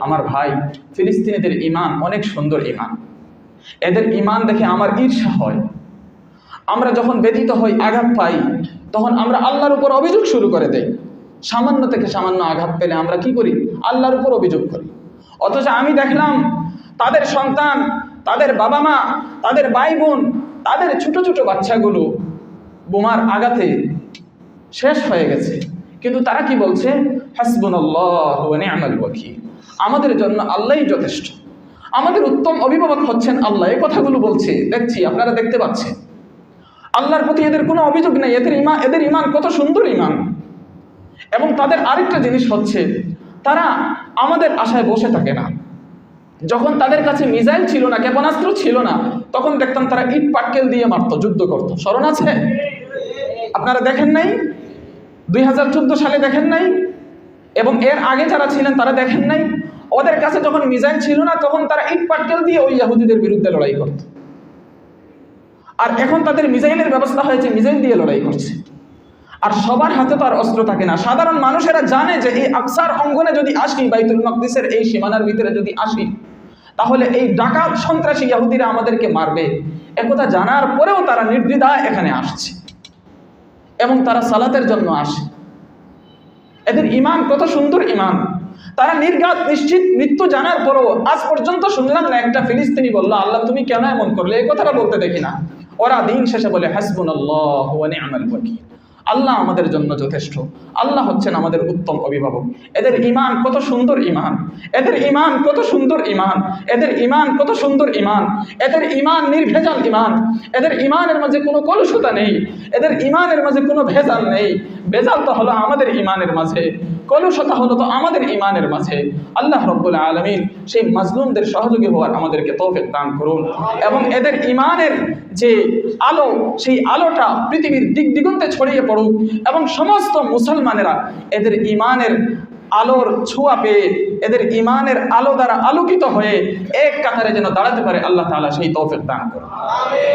আমার ভাই ফিলিস্তিনিদের ইমান অনেক সুন্দর ইমান এদের ইমান দেখে আমার ঈর্ষা হয়। আমরা যখন ব্যতীত হই, আঘাত পাই, তখন আমরা আল্লাহর উপর অভিযোগ শুরু করে দেই। সামান্য থেকে সামান্য আঘাত পেলে আমরা কি করি? আল্লাহর উপর অভিযোগ করি। অথচ আমি দেখলাম তাদের সন্তান, তাদের বাবা মা তাদের ভাই বোন তাদের ছোট ছোট বাচ্চাগুলো বোমার আঘাতে শেষ হয়ে গেছে। কিন্তু তারা কি বলছে? হাসবুন আল্লাহ ওয়াকিল। আমাদের জন্য আল্লাহই যথেষ্ট। আমাদের উত্তম অভিভাবক হচ্ছেন আল্লাহ। এই কথাগুলো বলছে। দেখছি, আপনারা দেখতে পাচ্ছেন। আল্লাহর প্রতি এদের কোনো অভিযোগ নেই। এদের ইমান এদের ইমান কত সুন্দর ইমান। এবং তাদের আরেকটা জিনিস হচ্ছে, তারা আমাদের আশায় বসে থাকে না। যখন তাদের কাছে মিজাইল ছিল না, ক্ষেপণাস্ত্র ছিল না, তখন দেখতাম তারা ইট পাটকেল দিয়ে মারতো, যুদ্ধ করতো। স্মরণ আছে? আপনারা দেখেন নাই? দুই হাজার চোদ্দ সালে দেখেন নাই? এবং এর আগে যারা ছিলেন তারা দেখেন নাই? ওদের কাছে যখন মিজাইল ছিল না, তখন তারা ইট পাটকেল দিয়ে ওই ইয়াহুদিদের বিরুদ্ধে লড়াই করত। আর এখন তাদের মিজাইলের ব্যবস্থা হয়েছে মিসাইল দিয়ে লড়াই করছে। আর সবার হাতে তো আর অস্ত্র থাকে না। সাধারণ মানুষেরা জানে যে এই আকসার অঙ্গনে যদি আসি, বাইতুল মকদিসের এই সীমানার ভিতরে যদি আসি, তাহলে এই ডাকাত সন্ত্রাসী ইয়াহুদিরা আমাদেরকে মারবে। একথা জানার পরেও তারা নির্দ্বিধায় এখানে আসছে। এবং তারা সালাতের জন্য আসে। এদের ইমান কত সুন্দর ইমান তারা নির্ঘাত, নিশ্চিত মৃত্যু জানার পরও আজ পর্যন্ত শুনলাম না একটা ফিলিস্তিনি বলল, আল্লাহ, তুমি কেন এমন করলে? এই কথাটা বলতে দেখি না। ওরা দিন শেষে বলে হাসবুন আল্লাহ আল্লাহ আমাদের জন্য যথেষ্ট। আল্লাহ হচ্ছেন আমাদের উত্তম অভিভাবক। এদের ইমান কত সুন্দর ইমান এদের ইমান কত সুন্দর ইমান এদের ইমান কত সুন্দর ইমান এদের ইমান নির্ভেজাল ইমান এদের ইমানের মাঝে কোনো কলুষতা নেই। এদের ইমানের মাঝে কোনো ভেজাল নেই। ভেজাল তো হলো আমাদের ইমানের মাঝে। কলুষতা হলো তো আমাদের ইমানের মাঝে। আল্লাহ রব্বুল আলমিন সেই মাজলুমদের সহযোগী হওয়ার আমাদেরকে তৌফিক দান করুন। এবং এদের ইমানের যে আলো, সেই আলোটা পৃথিবীর দিক দিগন্তে ছড়িয়ে পড়ুক এবং সমস্ত মুসলমানেরা এদের ইমানের আলোর ছোঁয়া পেয়ে, এদের ইমানের আলো দ্বারা আলোকিত হয়ে এক কাতারে যেন দাঁড়াতে পারে, আল্লাহ তাআলা সেই তৌফিক দান করুন।